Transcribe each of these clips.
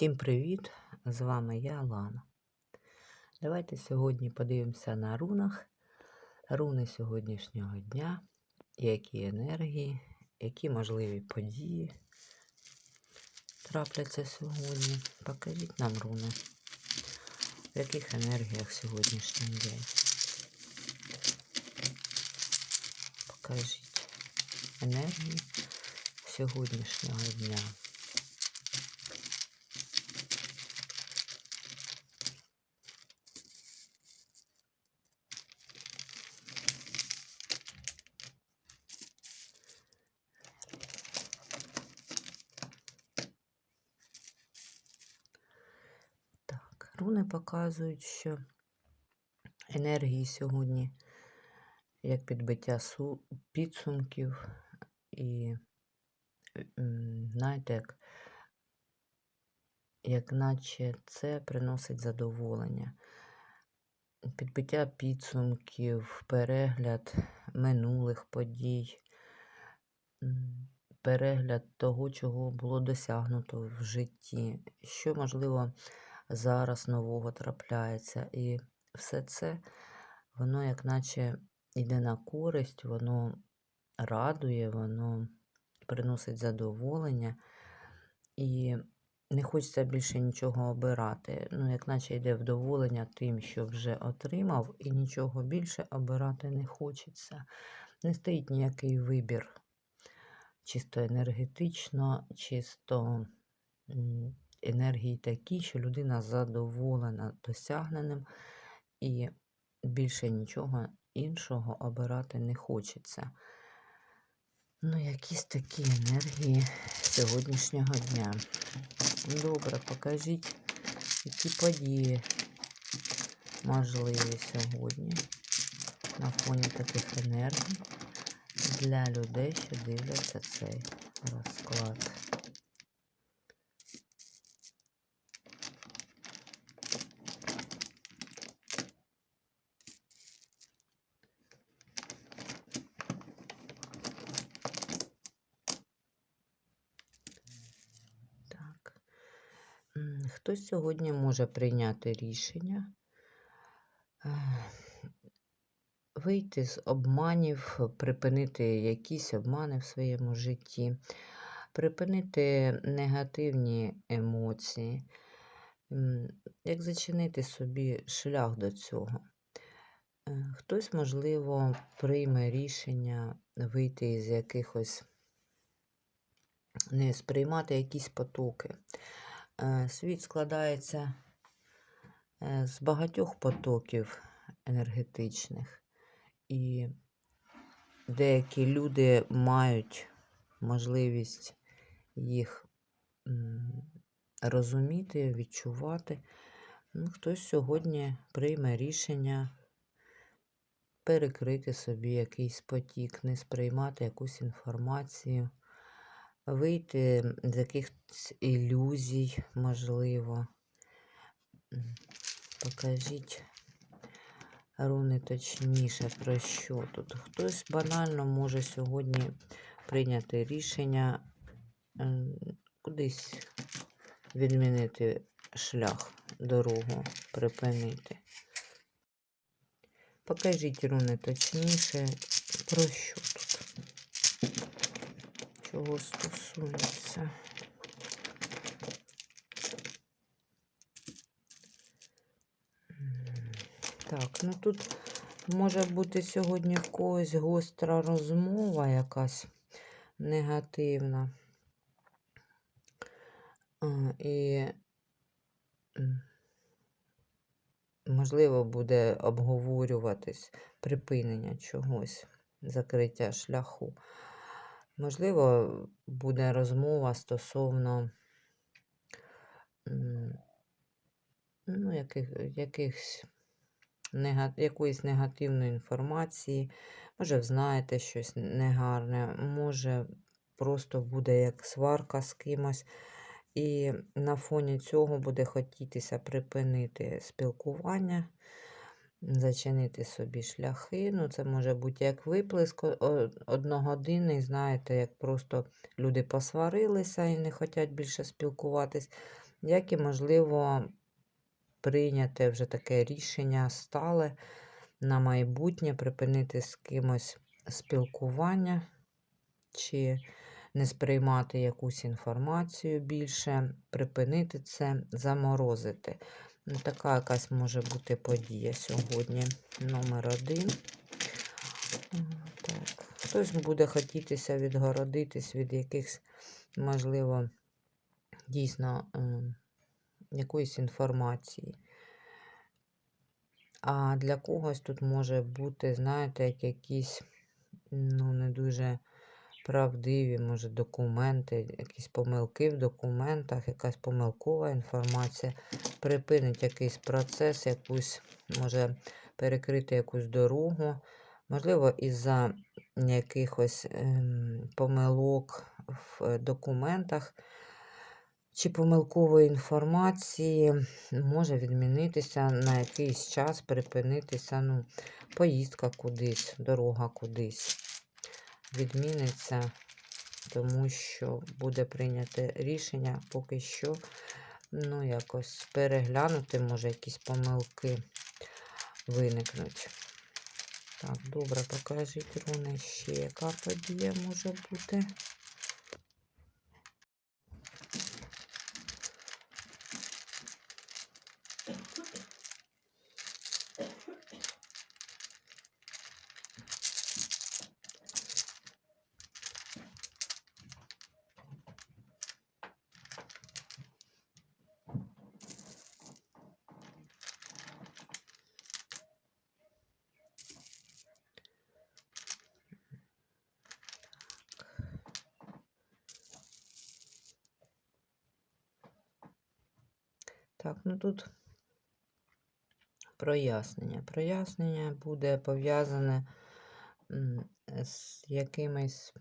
Всім привіт! З вами я, Лана. Давайте сьогодні подивимося на рунах. Руни сьогоднішнього дня, які енергії, які можливі події трапляться сьогодні. Покажіть нам руни, в яких енергіях сьогоднішній день. Покажіть енергії сьогоднішнього дня. Так, руни показують, що енергії сьогодні як підбиття су- підсумків і, знаєте, як, як наче це приносить задоволення. Підбиття підсумків, перегляд минулих подій, перегляд того, чого було досягнуто в житті, що, можливо, зараз нового трапляється. І все це, воно як наче йде на користь, воно радує, воно приносить задоволення. І не хочеться більше нічого обирати. Ну, як наче йде вдоволення тим, що вже отримав, і нічого більше обирати не хочеться. Не стоїть ніякий вибір. Чисто енергетично, чисто енергії такі, що людина задоволена досягненим і більше нічого іншого обирати не хочеться. Ну, якісь такі енергії сьогоднішнього дня. Добре, покажіть, які події можливі сьогодні на фоні таких енергій для людей, що дивляться цей розклад. Так. М, Хтось сьогодні може прийняти рішення е, вийти з обманів, припинити якісь обмани в своєму житті, припинити негативні емоції, як зачинити собі шлях до цього. Е, Хтось, можливо, прийме рішення вийти із якихось, не сприймати якісь потоки. Е, Світ складається е, з багатьох потоків енергетичних, і деякі люди мають можливість їх розуміти, відчувати. Ну, Хтось сьогодні прийме рішення перекрити собі якийсь потік, не сприймати якусь інформацію, вийти з якихось ілюзій, можливо. Покажіть руни точніше, про що тут. Хтось банально може сьогодні прийняти рішення кудись відмінити шлях, дорогу, припинити. Покажіть руни точніше, про що тут? Чого стосується? Так, ну тут може бути сьогодні в когось гостра розмова якась негативна. І можливо буде обговорюватись припинення чогось, закриття шляху. Можливо, буде розмова стосовно ну, яких, якихось нега- якоїсь негативної інформації. Може, знаєте щось негарне, може, просто буде як сварка з кимось. І на фоні цього буде хотітися припинити спілкування, зачинити собі шляхи. Ну, це може бути як виплеск одногодинний, знаєте, як просто люди посварилися і не хочуть більше спілкуватись. як і, можливо, прийняти вже таке рішення стале на майбутнє, припинити з кимось спілкування, чи не сприймати якусь інформацію більше, припинити це, заморозити. Ну, Така якась може бути подія сьогодні. Номер один. Так. Хтось буде хотітися відгородитись від якихось, можливо, дійсно ем, якоїсь інформації. А для когось тут може бути, знаєте, як якісь ну, не дуже правдиві, може, документи, якісь помилки в документах, якась помилкова інформація, припинить якийсь процес, якусь, може перекрити якусь дорогу. Можливо, із-за якихось ем, помилок в документах чи помилкової інформації може відмінитися на якийсь час, припинитися ну, поїздка кудись, дорога кудись. Відміниться, тому що буде прийняте рішення поки що, ну, якось переглянути, може, якісь помилки виникнуть. Так, добре, покажіть руни ще, яка подія може бути. Так, ну тут прояснення. Прояснення буде пов'язане з якимось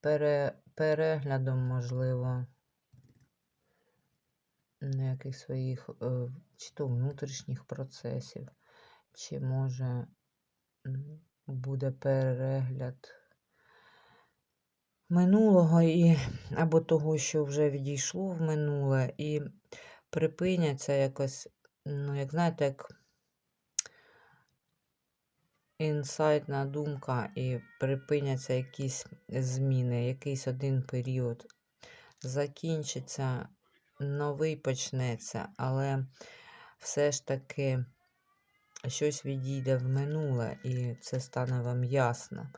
пере, переглядом, можливо, яких своїх е, чи то внутрішніх процесів, чи може буде перегляд минулого і або того, що вже відійшло в минуле, і припиняться якось, ну, як знаєте, як інсайтна думка, і припиняться якісь зміни, якийсь один період. Закінчиться, новий почнеться, але все ж таки щось відійде в минуле, і це стане вам ясно,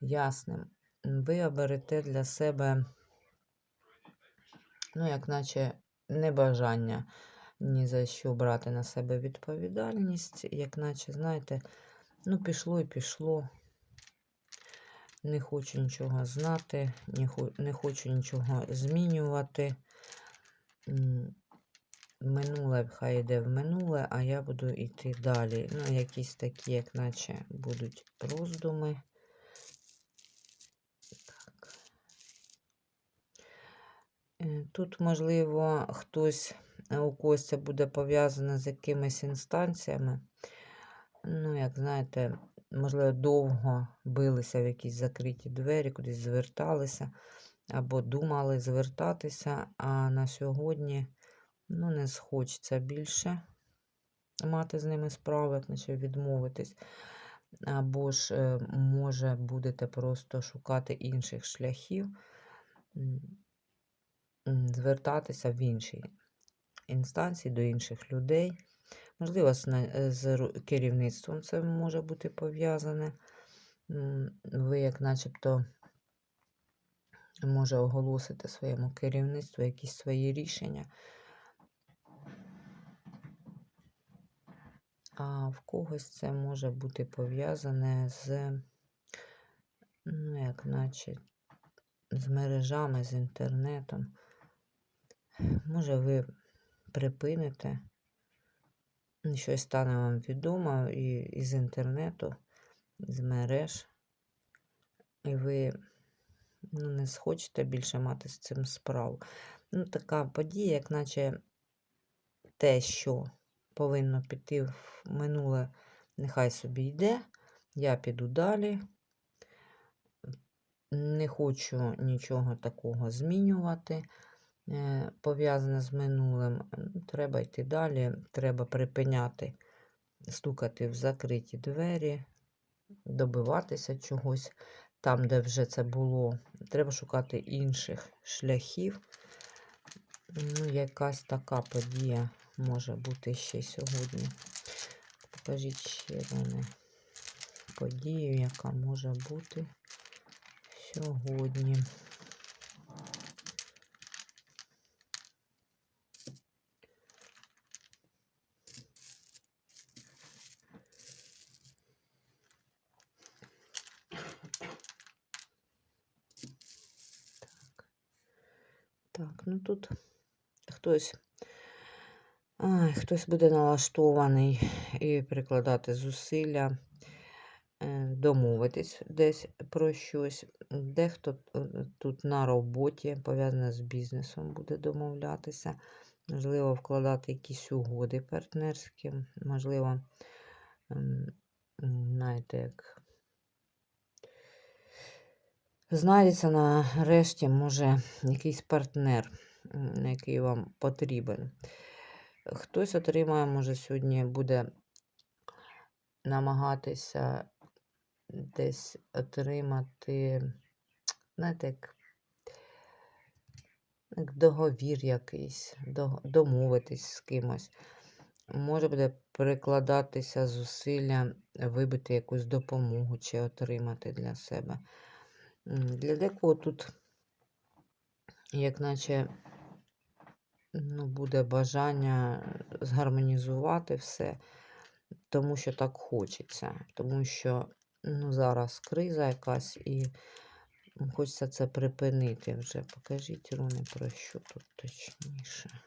ясним. Ви оберете для себе, ну, як наче небажання ні за що брати на себе відповідальність, як наче, знаєте, ну, пішло і пішло. Не хочу нічого знати, не хочу нічого змінювати. Минуле хай йде в минуле, а я буду йти далі. Ну, якісь такі, як наче, будуть роздуми. Тут, можливо, хтось е, у це буде пов'язане з якимись інстанціями. Ну, як знаєте, можливо, довго билися в якісь закриті двері, кудись зверталися, або думали звертатися, а на сьогодні ну, не схочеться більше мати з ними справи, наче відмовитись. Або ж, е, може, будете просто шукати інших шляхів звертатися в інші інстанції до інших людей. Можливо, з керівництвом це може бути пов'язане. Ви, як начебто, може оголосити своєму керівництву якісь свої рішення. А в когось це може бути пов'язане з, ну, як наче, з мережами, з інтернетом. Може, ви припините, щось стане вам відомо і, із інтернету, з мереж, і ви ну, не схочете більше мати з цим справу. Ну, така подія, як наче те, що повинно піти в минуле, нехай собі йде. Я піду далі. Не хочу нічого такого змінювати. Е, пов'язане з минулим. Ну, Треба йти далі, треба припиняти, стукати в закриті двері, добиватися чогось там, де вже це було. Треба шукати інших шляхів. Ну, якась така подія може бути ще сьогодні. Покажіть ще мене подію, яка може бути сьогодні. Так, ну тут хтось, ай, хтось буде налаштований і прикладати зусилля, е, домовитись десь про щось. Дехто е, тут на роботі, пов'язане з бізнесом, буде домовлятися. Можливо, вкладати якісь угоди партнерські, можливо, знаєте, як знайдеться нарешті, може, якийсь партнер, який вам потрібен. Хтось отримає, може, сьогодні буде намагатися десь отримати, знаєте, як, як договір якийсь, домовитись з кимось. Може буде прикладатися зусилля вибити якусь допомогу чи отримати для себе. Для декого тут, як наче, ну, буде бажання згармонізувати все, тому що так хочеться. Тому що ну, зараз криза якась і хочеться це припинити вже. Покажіть, Руни, про що тут точніше.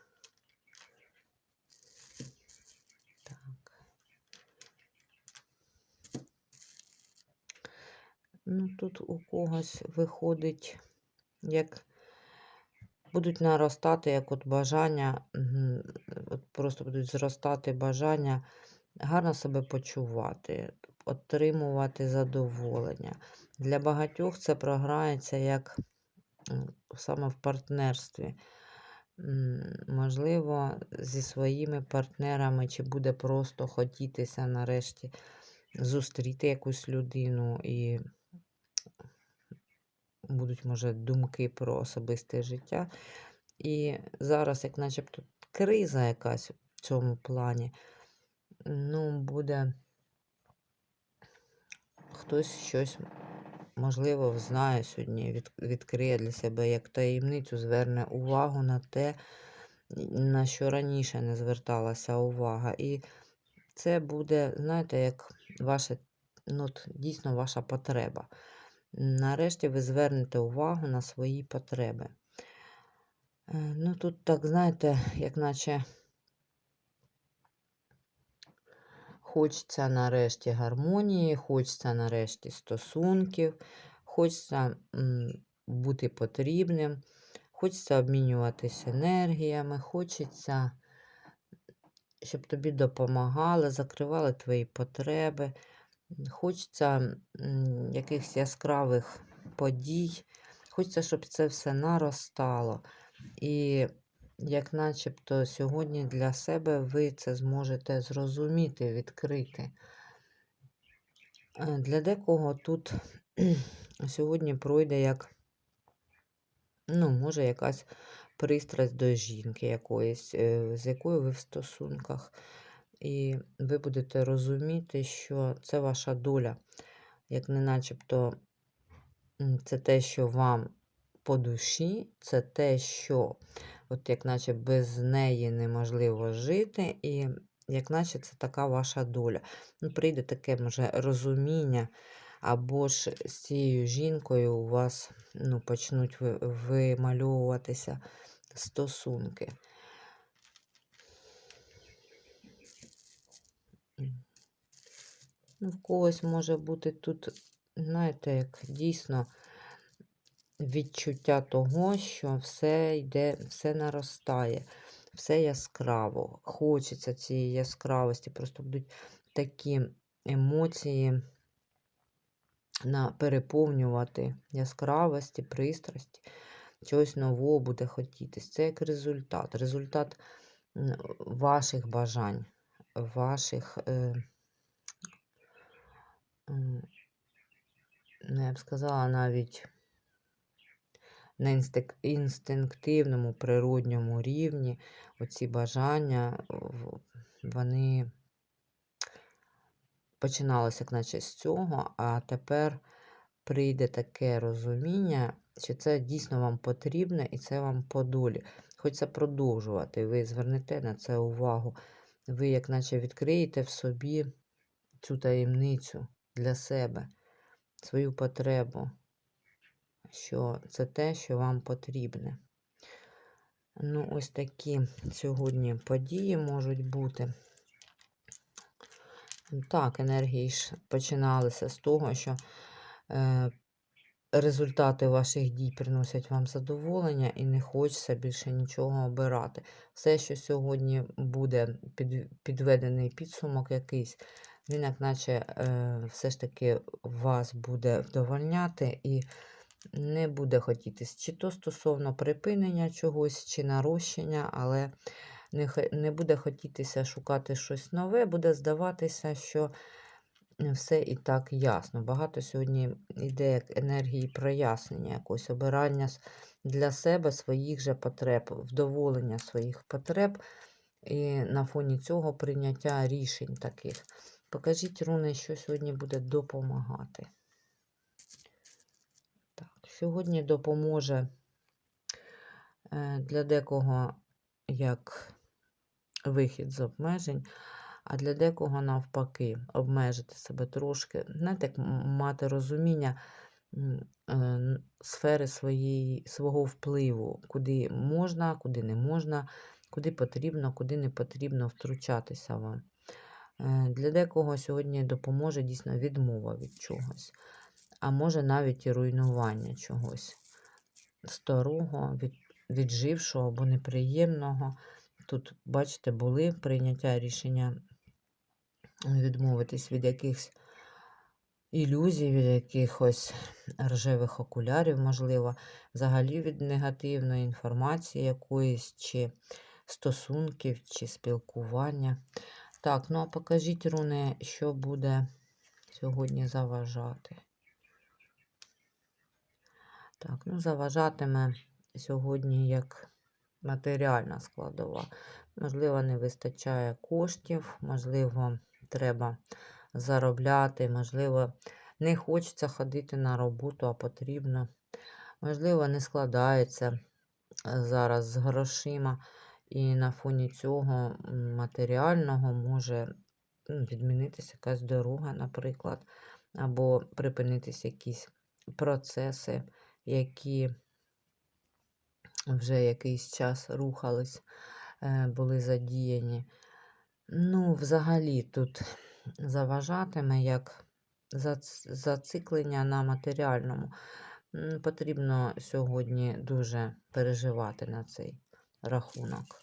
Ну, тут у когось виходить, як будуть наростати, як от бажання, от просто будуть зростати бажання гарно себе почувати, отримувати задоволення. Для багатьох це програється як саме в партнерстві. Можливо, зі своїми партнерами, чи буде просто хотітися нарешті зустріти якусь людину і будуть, може, думки про особисте життя. І зараз, як начебто, криза якась в цьому плані, ну, буде хтось щось, можливо, знає сьогодні, від, відкриє для себе як таємницю, зверне увагу на те, на що раніше не зверталася увага. І це буде, знаєте, як ваша, ну, дійсно ваша потреба. Нарешті ви звернете увагу на свої потреби. Е, Ну, тут так, знаєте, як наче хочеться нарешті гармонії, хочеться нарешті стосунків, хочеться бути потрібним, хочеться обмінюватися енергіями, хочеться, щоб тобі допомагали, закривали твої потреби. Хочеться якихось яскравих подій, хочеться, щоб це все наростало. І як начебто сьогодні для себе ви це зможете зрозуміти, відкрити. Е, Для декого тут сьогодні пройде як, ну, може, якась пристрасть до жінки якоїсь, е, з якою ви в стосунках. І ви будете розуміти, що це ваша доля, як не начебто це те, що вам по душі, це те, що от як наче без неї неможливо жити, і як наче це така ваша доля. Ну, Прийде таке може розуміння, або ж з цією жінкою у вас ну, почнуть вимальовуватися стосунки. М. Ну, в когось може бути тут, знаєте, як дійсно відчуття того, що все йде, все наростає, все яскраво. Хочеться цієї яскравості. Просто будуть такі емоції на переповнювати яскравості, пристрасті. чогось нового буде хотітись. Це як результат. Результат ваших бажань, ваших, е, ну, я б сказала, навіть на інстинктивному природньому рівні оці бажання, вони починалося як наче з цього, а тепер прийде таке розуміння, що це дійсно вам потрібно і це вам по долі. Хочеться продовжувати, ви звернете на це увагу. Ви, як наче, відкриєте в собі цю таємницю для себе, свою потребу, що це те, що вам потрібне. Ну, ось такі сьогодні події можуть бути. Так, енергії ж починалися з того, що е, результати ваших дій приносять вам задоволення і не хочеться більше нічого обирати. Все, що сьогодні буде під, підведений підсумок якийсь, він, як наче, е, все ж таки вас буде вдовольняти і не буде хотітись чи то стосовно припинення чогось, чи нарощення, але не, буде хотітися шукати щось нове, буде здаватися, що все і так ясно. Багато сьогодні йде як енергії прояснення, якось обирання для себе своїх же потреб, вдоволення своїх потреб, і на фоні цього прийняття рішень таких. Покажіть, руни, що сьогодні буде допомагати. Так, сьогодні допоможе е, для декого як вихід з обмежень, а для декого навпаки обмежити себе трошки, знаєте, як мати розуміння е, сфери своєї, свого впливу, куди можна, куди не можна, куди потрібно, куди не потрібно втручатися вам. Е, Для декого сьогодні допоможе дійсно відмова від чогось, а може навіть і руйнування чогось старого, від, віджившого або неприємного. Тут, бачите, були прийняття рішення відмовитись від якихось ілюзій, від якихось рожевих окулярів, можливо, взагалі від негативної інформації якоїсь, чи стосунків, чи спілкування. Так, ну а покажіть, руни, що буде сьогодні заважати. Так, ну заважатиме сьогодні як матеріальна складова. Можливо, не вистачає коштів, можливо, треба заробляти, можливо, не хочеться ходити на роботу, а потрібно. Можливо, не складається е, зараз з грошима, і на фоні цього матеріального може відмінитися якась дорога, наприклад, або припинитися якісь процеси, які вже якийсь час рухались, е, були задіяні. Ну, взагалі тут заважатиме як зациклення на матеріальному. Потрібно сьогодні дуже переживати на цей рахунок,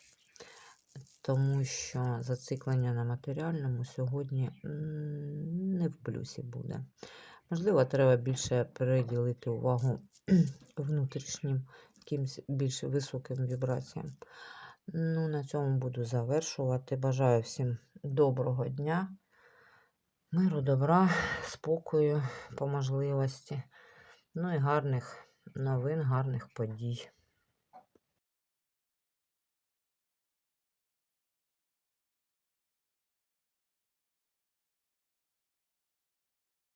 тому що зациклення на матеріальному сьогодні не в плюсі буде. Можливо, треба більше приділити увагу внутрішнім якимсь більш високим вібраціям. Ну, на цьому буду завершувати. Бажаю всім доброго дня, миру, добра, спокою по можливості. Ну і гарних новин, гарних подій.